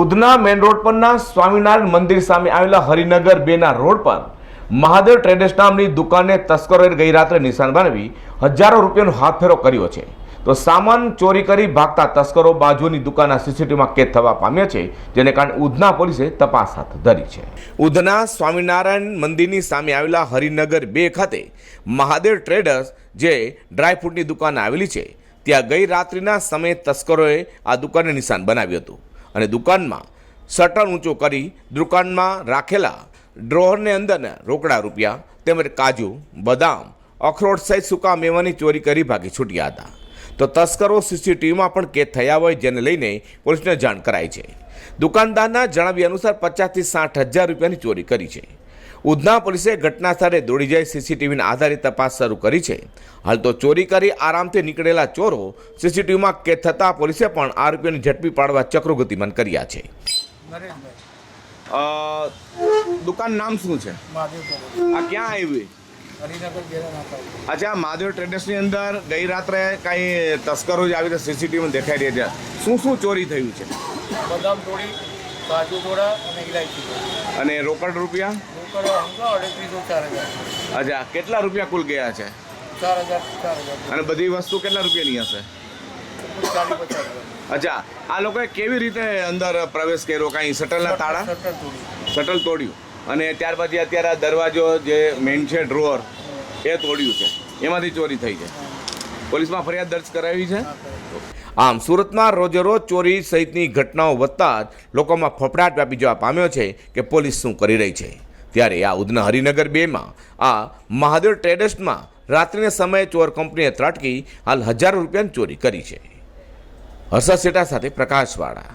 Udhna main road પરના સ્વામિનારાયણ મંદિર સામે આવેલા હરિનગર બેના રોડ પર મહાદેવ ટ્રેડર્સ નામની દુકાને તસ્કરોએ ગઈ રાત્રે નિશાન બનાવી હજારો રૂપિયાનો હાથફેરો કર્યો છે. તો સામાન ચોરી કરી ભાગતા તસ્કરો બાજુની દુકાનના સીસીટીવીમાં કેદ થવા પામ્યા છે, જેને કારણે ઉધના પોલીસે તપાસ હાથ ધરી છે. ઉધના સ્વામિનારાયણ મંદિરની સામે આવેલા હરિનગર બે ખાતે મહાદેવ ટ્રેડર્સ જે ડ્રાયફ્રૂટની દુકાન આવેલી છે, ત્યાં ગઈ રાત્રિના સમયે તસ્કરોએ આ દુકાનને નિશાન બનાવ્યું હતું. અને દુકાનમાં શટર ઊંચો કરી દુકાનમાં રાખેલા ડ્રોહરની અંદર રોકડા રૂપિયા, તેમજ કાજુ, બદામ, અખરોટ સહિત સૂકા મેવાની ચોરી કરી ભાગી છૂટ્યા હતા. તો તસ્કરો સીસીટીવીમાં પણ કેદ થયા હોય જેને લઈને પોલીસને જાણ કરાઈ છે. દુકાનદારના જણાવ્યા અનુસાર પચાસથી સાઠ હજાર રૂપિયાની ચોરી કરી છે. ઉધના પોલીસે ઘટના સ્થળે દોડી જઈ સીસીટીવીના આધારે તપાસ શરૂ કરી છે. હાલ તો ચોરી કરી આરામથી નીકળેલા ચોરો સીસીટીવીમાં કેદ થતાં પોલીસે પણ આરોપીઓને ઝડપી પાડવા ચક્રો ગતિમાન કર્યા છે. દુકાન નામ શું છે? આ ક્યાં આવી અચ્છા મહાદેવ ટ્રેડર્સની અંદર ગઈ રાત્રે કાંઈ તસ્કરો જ આવી રીતે સીસીટીવીમાં દેખાઈ રહ્યા છે શું શું ચોરી થયું છે? બદામ ચોરી કાજુ તોડા અને ઇલાયચી અને રોકડ રૂપિયા? અચ્છા કેટલા રૂપિયા કુલ ગયા છે? અને બધી વસ્તુ કેટલા રૂપિયાની હશે? અચ્છા આ લોકોએ કેવી રીતે અંદર પ્રવેશ કર્યો? કાંઈ શટલના તાળા? શટલ તોડ્યું. અને ત્યાર પછી અત્યારે આ દરવાજો જે મેઇન છે ડ્રોઅર એ તોડ્યું છે. એમાંથી ચોરી થઈ છે. પોલીસમાં ફરિયાદ દર્જ કરાવી છે. આમ સુરતમાં રોજેરોજ ચોરી સહિતની ઘટનાઓ વધતા જ લોકોમાં ફફડાટ વ્યાપી જવા પામ્યો છે કે પોલીસ શું કરી રહી છે. ત્યારે આ ઉધના હરિનગર બેમાં આ મહાદેવ ટ્રેડર્સમાં રાત્રિના સમયે ચોર કંપનીએ ત્રાટકી, હાલ હજારો રૂપિયાની ચોરી કરી છે. હર્ષદ સેટા સાથે પ્રકાશવાળા.